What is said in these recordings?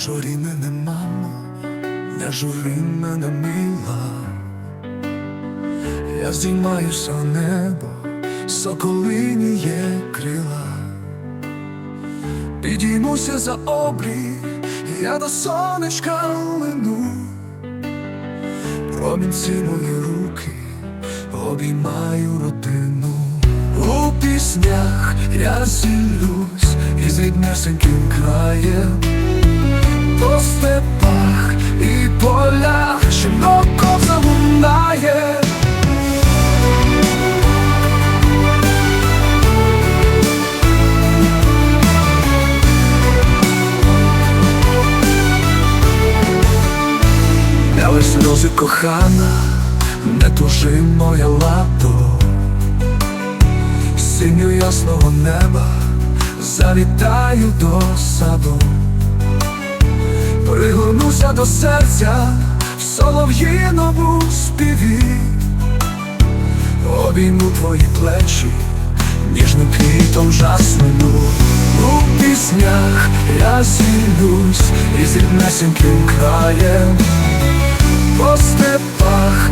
журі мене, мамо, не жури мене, мила. Я здіймаюся небо, соколині є крила. Підіймуся за обрій, я до сонечка лину. Промінці мої руки, обіймаю родину. У піснях я зілюсь із ріднесеньким краєм, по степах і полях щороко залунає. Лиш сльози кохана, не тужи моя лато, синю ясного неба завітаю до саду, пригорнуся до серця в солов'їному співі, обійму твої плечі, ніжним квітом жасмину. У піснях я зілюсь із ріднесеньким краєм по степах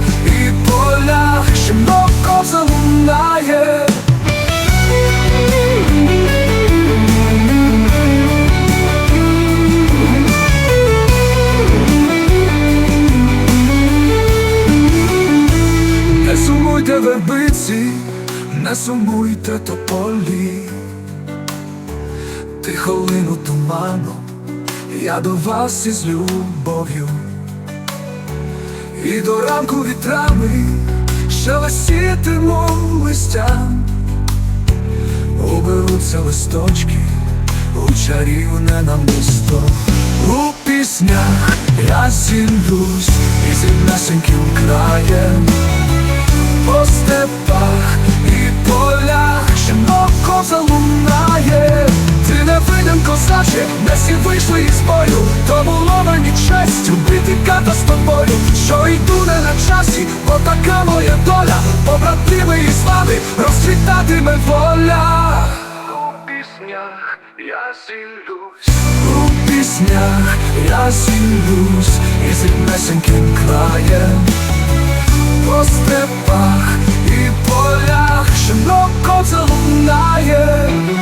вербиці, не сумуйте тополі, тихо лину туманом, я до вас із любов'ю. І до ранку вітрами шелестітиму листям, уберуться листочки у чарівне намисто. У піснях я зілюсь із ріднесеньким краєм, по степах і полях щемноко залунає. Ти не винен, козаче, не всі вийшли із бою, то було мені честю бити ката з тобою, що йду не на часі, бо така моя доля, побратими і слави розцвітатиме воля. У піснях я зілюсь, у піснях я зілюсь із ріднесеньким краєм степах